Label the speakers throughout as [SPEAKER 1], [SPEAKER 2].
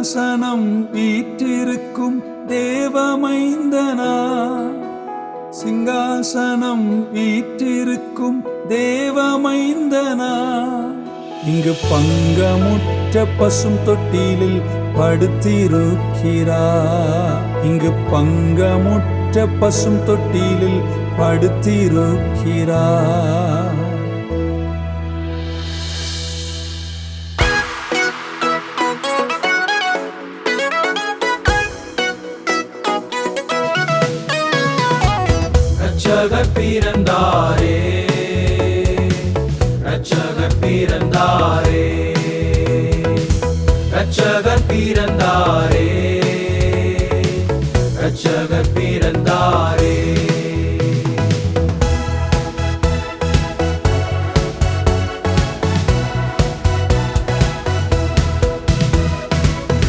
[SPEAKER 1] சாசனம் வீற்றிருக்கும் தேவமைந்தனா? சிங்காசனம் வீற்றிருக்கும் தேவமைந்தனா? இங்கு பங்கமுற்ற பசும் தொட்டிலில் படுத்திருக்கிறா இங்கு பங்கமுற்ற பசும் தொட்டிலில் படுத்திருக்கிறா
[SPEAKER 2] ரட்சகர் பிறந்தாரே. ரட்சகர் பிறந்தாரே.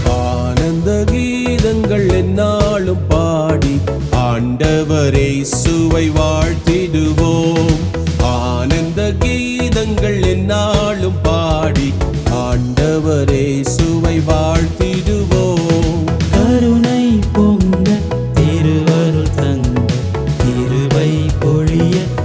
[SPEAKER 3] ஆனந்த கீதங்கள் என்னாலும் பாடி ஆண்டவரே சுவை
[SPEAKER 2] வா
[SPEAKER 4] ഒഴിയട്ടെ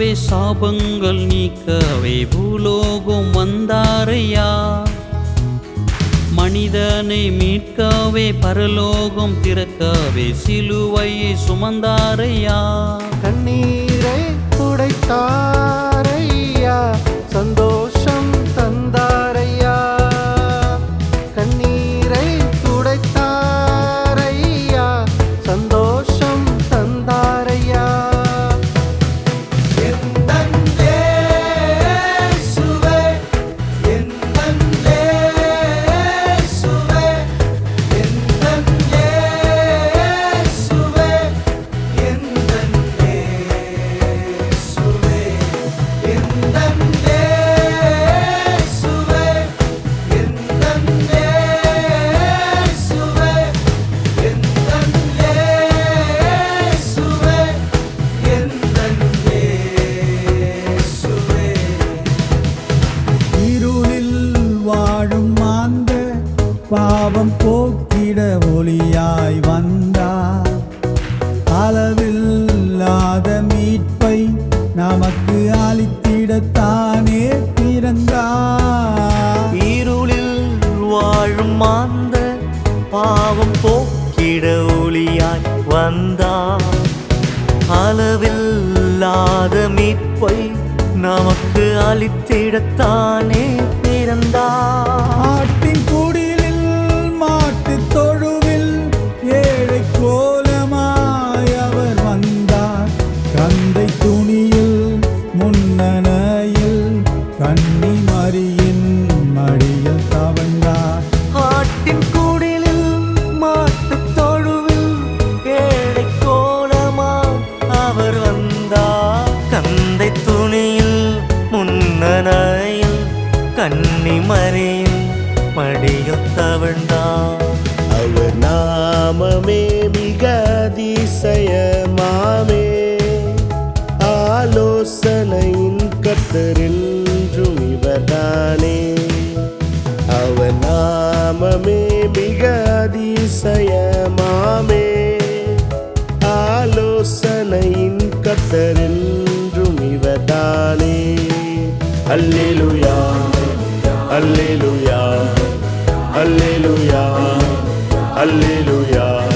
[SPEAKER 4] நீக்கவே சாபங்கள் நீக்கவே பூலோகம் வந்தாரையா? மனிதனை மீட்கவே பரலோகம் திறக்கவே சிலுவையை சுமந்தாரையா?
[SPEAKER 5] கண்ணீரை
[SPEAKER 6] துடைத்தார் மீட்பை நமக்கு அளித்திடத்தானே பிறந்தார்.
[SPEAKER 7] இருளில் வாழும் அந்த பாவம் போக்கிட ஒளியாய் வந்தார். அளவில்லாத மீட்பை நமக்கு அளித்திடத்தானே பிறந்தார். மிக அதிசயமாமே. ஆலோசனையின் கத்தரென்றும் இவர்தானே. அவன்
[SPEAKER 3] நாமமே மிக அதிசயமாமே. ஆலோசனையின் கத்தரென்றும் இவர்தானே. அல்லேலுயா அல்லேலுயா அல்லேலுயா அல்லேலுயா.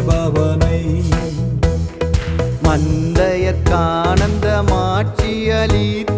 [SPEAKER 1] செய்பவனை.
[SPEAKER 5] மந்தையற்கானந்த
[SPEAKER 6] மாட்சியளித்த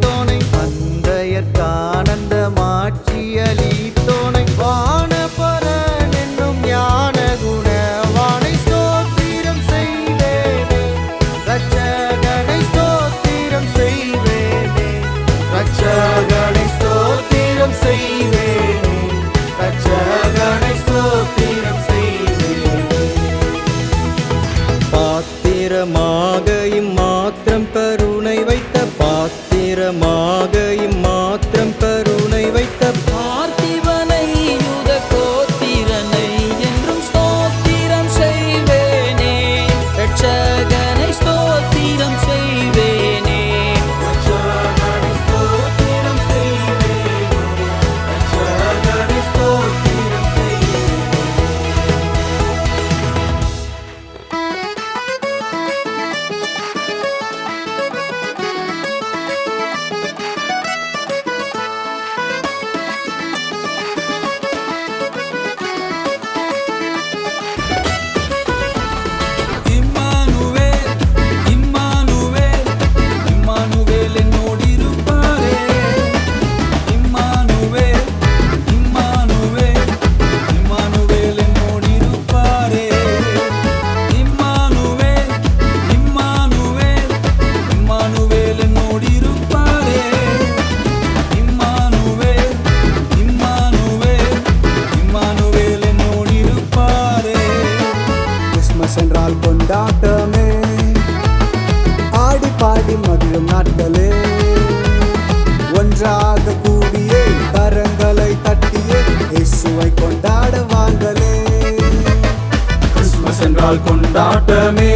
[SPEAKER 6] நாள் கொண்டாட்டமே.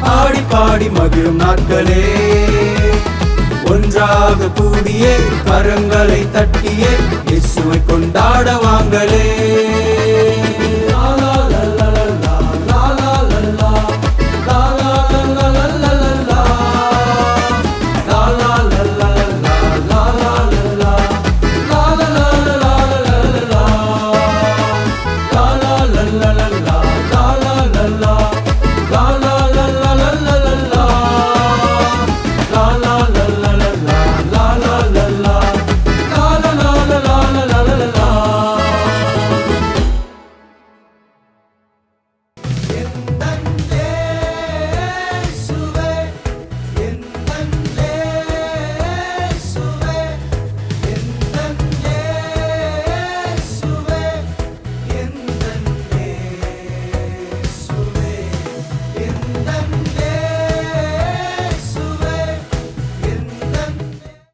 [SPEAKER 6] ஆடி பாடி மகிழும் நாட்களே. ஒன்றாக கூடியே கரங்களை தட்டியே இசுவை கொண்டாட